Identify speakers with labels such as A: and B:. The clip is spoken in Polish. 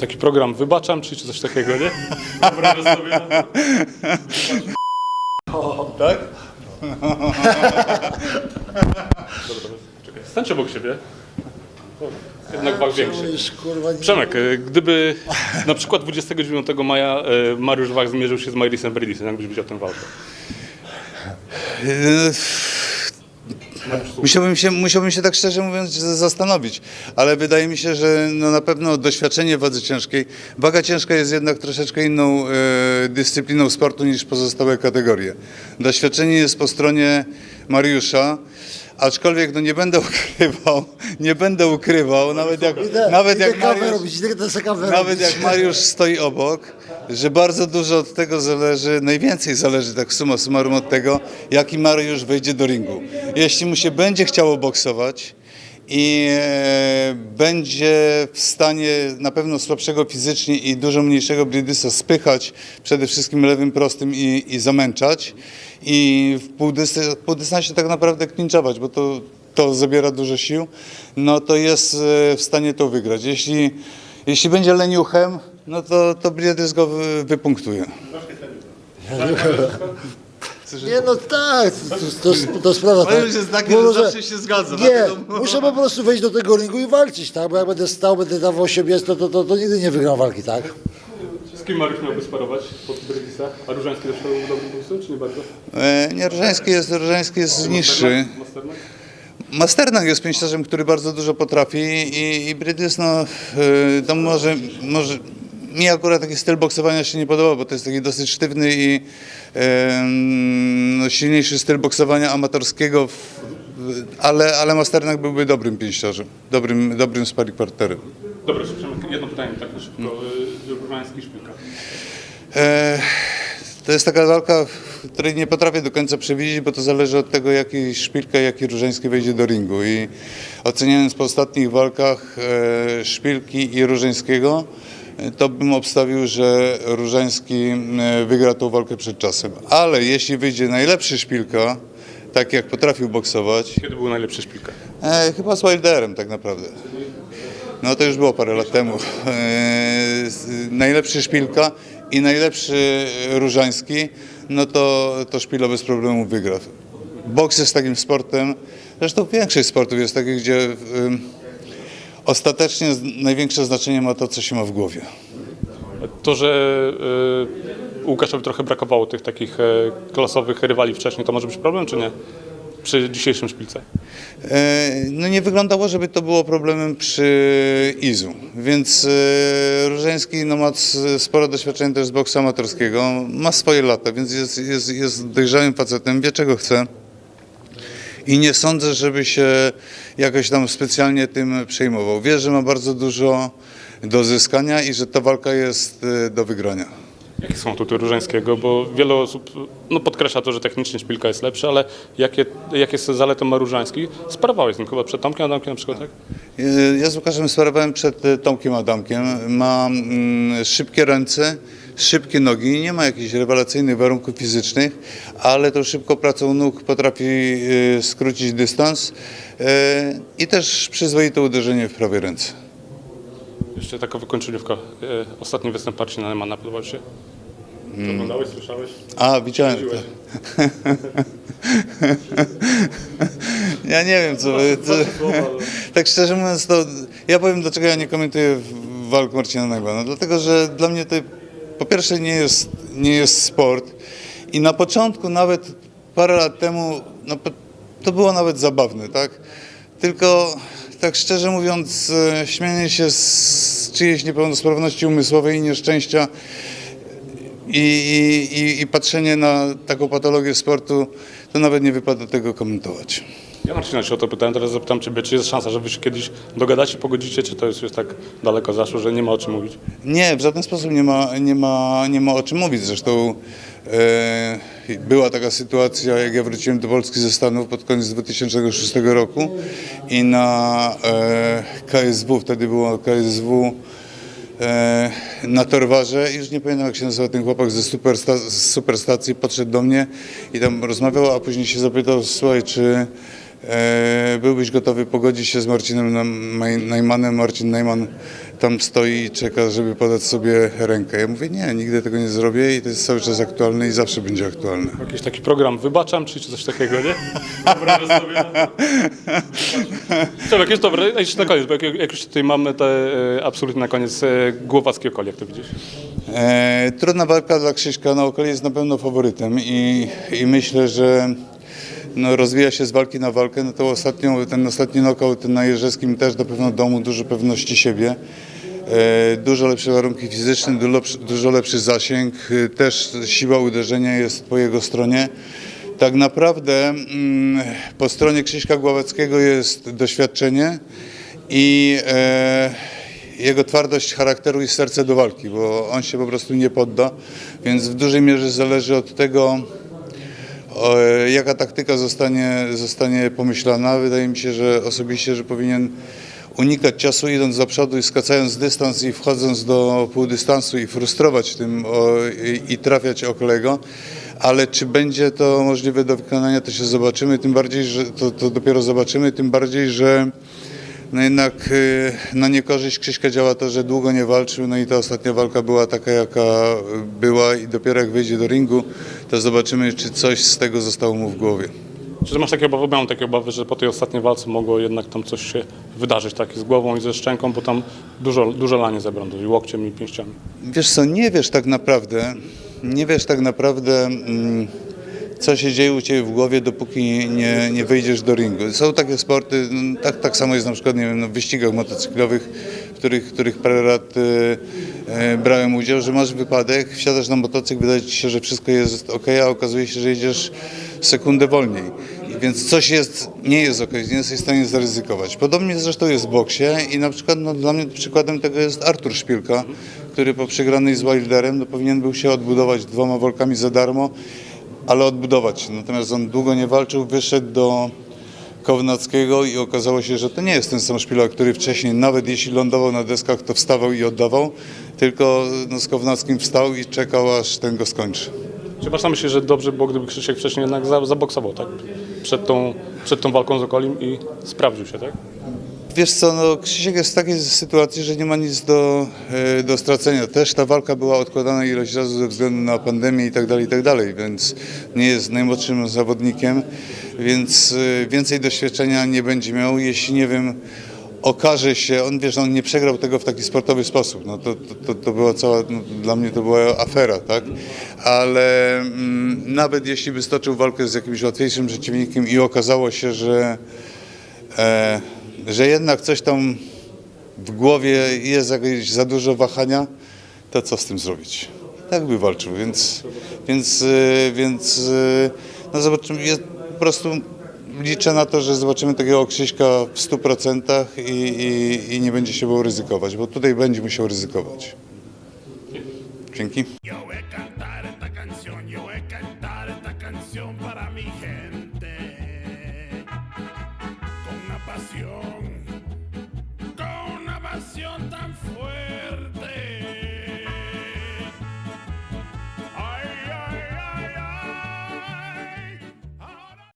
A: Taki program wybaczam, czy, czy coś takiego, nie? Wyobrażasz sobie na to?
B: Tak?
A: Dobra, czekaj. Stańcie obok siebie. O, Jednak wag większy.
C: Już, kurwa, nie...
A: Przemek, e, gdyby na przykład 29 maja e, Mariusz Wach zmierzył się z Marisem Bredisem, jak byś widział tę walkę?
B: Musiałbym się, musiałbym się tak szczerze mówiąc zastanowić, ale wydaje mi się, że no na pewno doświadczenie w wadze ciężkiej. Waga ciężka jest jednak troszeczkę inną e, dyscypliną sportu niż pozostałe kategorie. Doświadczenie jest po stronie Mariusza, aczkolwiek no nie będę ukrywał, nie będę ukrywał, nawet jak, nawet jak Mariusz,
C: robić,
B: nawet jak Mariusz stoi obok, że bardzo dużo od tego zależy, najwięcej zależy tak summa summarum od tego, jaki Mariusz wejdzie do ringu. Jeśli mu się będzie chciało boksować i e, będzie w stanie na pewno słabszego fizycznie i dużo mniejszego Bridysa spychać przede wszystkim lewym prostym i, i zamęczać i w półdystansie tak naprawdę klinczować, bo to, to zabiera dużo sił, no to jest e, w stanie to wygrać. Jeśli, jeśli będzie leniuchem, no to, to Briedys go wy- wypunktuje.
C: Nie no tak, to, to, to sprawa tak.
B: Taki, że
C: Może-
B: zawsze się zgadza,
C: Nie, muszę po prostu wejść do tego ringu i walczyć, tak? Bo jak będę stał, będę dawał siebie, to, to, to, to nigdy nie wygram walki, tak?
A: Z kim Mariusz miałby sparować pod Bredisa? A Różański też był dobrym boksem, czy nie bardzo?
B: E, Nie, Różański jest, Różański jest niższy.
A: Masternak?
B: Masternak jest pięściarzem, który bardzo dużo potrafi i, i Brydys, no, e, to może, może, mi akurat taki styl boksowania się nie podoba, bo to jest taki dosyć sztywny i no, silniejszy styl boksowania amatorskiego, w, ale, ale Masternak byłby dobrym pięściarzem, dobrym, dobrym sparring partnerem.
A: Dobra, jedno pytanie tak na szybko. Y, Różański szpilka.
B: E, To jest taka walka, której nie potrafię do końca przewidzieć, bo to zależy od tego, jaki Szpilka, jaki Różański wejdzie do ringu. I oceniając po ostatnich walkach e, Szpilki i Różańskiego, e, to bym obstawił, że Różański e, wygra tą walkę przed czasem. Ale jeśli wyjdzie najlepszy Szpilka, tak jak potrafił boksować,
A: Kiedy był najlepszy szpilka?
B: e, chyba z Wilderem tak naprawdę. No to już było parę lat temu. E, najlepszy Szpilka i najlepszy Różański, no to, to Szpila bez problemu wygra. Boks jest takim sportem, zresztą większość sportów jest takich, gdzie ostatecznie największe znaczenie ma to, co się ma w głowie.
A: To, że y, Łukaszowi trochę brakowało tych takich e, klasowych rywali wcześniej, to może być problem, czy nie? Przy dzisiejszym szpilce.
B: E, No nie wyglądało, żeby to było problemem przy Izu, więc Różański no, ma sporo doświadczenia też z boksu amatorskiego, ma swoje lata, więc jest, jest, jest dojrzałym facetem, wie czego chce i nie sądzę, żeby się jakoś tam specjalnie tym przejmował. Wie, że ma bardzo dużo do zyskania i że ta walka jest e, do wygrania.
A: Jakie są atuty Różańskiego? Bo wiele osób no, podkreśla to, że technicznie szpilka jest lepsza, ale jakie, jakie zalety ma Różański? Sparowałeś z nim chyba przed Tomkiem Adamkiem na przykład, tak?
B: Ja z Łukaszem sparowałem przed e, Tomkiem Adamkiem. Ma mm, szybkie ręce, szybkie nogi, nie ma jakichś rewelacyjnych warunków fizycznych, ale tą szybką pracą nóg potrafi e, skrócić dystans e, i też przyzwoite uderzenie w prawej ręce.
A: Jeszcze taka wykończeniówka. E, ostatni występ Marcina Neumana podobał Ci się?
B: Mm.
A: Oglądałeś, słyszałeś?
B: A, widziałem to. Ja nie wiem, co... co tak szczerze mówiąc, to ja powiem, dlaczego ja nie komentuję w- walk Marcina Najbana. Dlatego, że dla mnie to po pierwsze nie jest, nie jest sport i na początku nawet parę lat temu no, to było nawet zabawne, tak? Tylko tak szczerze mówiąc, e, śmianie się z czyjejś niepełnosprawności umysłowej i nieszczęścia i, i, i, patrzenie na taką patologię sportu, to nawet nie wypada tego komentować.
A: Ja Marcina się o to pytałem, teraz zapytam Ciebie, czy jest szansa, że Wy się kiedyś dogadacie, pogodzicie, czy to jest już tak daleko zaszło, że nie ma o czym mówić?
B: Nie, w żaden sposób nie ma, nie ma, nie ma o czym mówić. Zresztą e, była taka sytuacja, jak ja wróciłem do Polski ze Stanów pod koniec 2006 roku i na e, KSW, wtedy było KSW e, na Torwarze już nie pamiętam jak się nazywa ten chłopak ze, supersta, superstacji, podszedł do mnie i tam rozmawiał, a później się zapytał, słuchaj, czy e, byłbyś gotowy pogodzić się z Marcinem Najmanem. Marcin Najman tam stoi i czeka, żeby podać sobie rękę. Ja mówię, nie, nigdy tego nie zrobię i to jest cały czas aktualne i zawsze będzie aktualne.
A: Jakiś taki program wybaczam, czy coś takiego, nie? Dobra, sobie. Czemu, jest dobre, jeszcze na koniec, bo jak, jak już tutaj mamy te e, absolutnie na koniec e, Głowacki jak to widzisz?
B: E, trudna walka dla Krzyśka na okolicy jest na pewno faworytem i, i myślę, że no, rozwija się z walki na walkę. No to ostatnio, ten ostatni knockout na Jerzewskim też na pewno dał mu dużo pewności siebie. E, dużo lepsze warunki fizyczne, dużo lepszy, zasięg, e, też siła uderzenia jest po jego stronie. Tak naprawdę mm, po stronie Krzyśka Głowackiego jest doświadczenie i e, jego twardość charakteru i serce do walki, bo on się po prostu nie podda, więc w dużej mierze zależy od tego, jaka taktyka zostanie, zostanie pomyślana. Wydaje mi się, że osobiście, że powinien unikać czasu idąc do przodu i skracając dystans i wchodząc do półdystansu i frustrować tym o, i, i trafiać o kolego. Ale czy będzie to możliwe do wykonania, to się zobaczymy, tym bardziej, że to, to dopiero zobaczymy, tym bardziej, że no jednak y, na niekorzyść Krzyśka działa to, że długo nie walczył, no i ta ostatnia walka była taka, jaka była i dopiero jak wyjdzie do ringu, to zobaczymy, czy coś z tego zostało mu w głowie.
A: Czy ty masz takie obawy, miałem takie obawy, że po tej ostatniej walce mogło jednak tam coś się wydarzyć, takie z głową i ze szczęką, bo tam dużo, dużo lanie zebrano, i łokciem i pięściami.
B: Wiesz co, nie wiesz tak naprawdę, nie wiesz tak naprawdę, mm, co się dzieje u Ciebie w głowie, dopóki nie, nie wyjdziesz do ringu. Są takie sporty, no, tak, tak samo jest na przykład nie wiem, no, w wyścigach motocyklowych, w których, których parę lat e, brałem udział, że masz wypadek, wsiadasz na motocykl, wydaje Ci się, że wszystko jest ok, a okazuje się, że jedziesz sekundę wolniej. Więc coś jest, nie jest ok, nie jesteś w stanie zaryzykować. Podobnie zresztą jest w boksie i na przykład no, dla mnie przykładem tego jest Artur Szpilka, który po przegranej z Wilderem no, powinien był się odbudować dwoma walkami za darmo, ale odbudować. Natomiast on długo nie walczył, wyszedł do Kownackiego i okazało się, że to nie jest ten sam szpilak, który wcześniej, nawet jeśli lądował na deskach, to wstawał i oddawał, tylko no, z Kownackim wstał i czekał, aż ten go skończy.
A: Czy masz na myśli, że dobrze było, gdyby Krzysiek wcześniej jednak za- zaboksował, tak? Przed tą, przed tą walką z Okolim i sprawdził się, tak?
B: Wiesz co, no Krzysiek jest w takiej sytuacji, że nie ma nic do, e, do stracenia. Też ta walka była odkładana ilość razy ze względu na pandemię i tak dalej, i tak dalej, więc nie jest najmłodszym zawodnikiem, więc e, więcej doświadczenia nie będzie miał. Jeśli nie wiem, okaże się, on wiesz, on nie przegrał tego w taki sportowy sposób. No to, to, to, była cała, no, dla mnie to była afera, tak? Ale mm, nawet jeśli by stoczył walkę z jakimś łatwiejszym przeciwnikiem i okazało się, że e, że jednak coś tam w głowie jest jakieś za dużo wahania, to co z tym zrobić? Tak by walczył, więc, więc, e, więc e, no zobaczymy, ja po prostu liczę na to, że zobaczymy takiego Krzyśka w 100% i, i, i nie będzie się było ryzykować, bo tutaj będzie musiał ryzykować. Dzięki.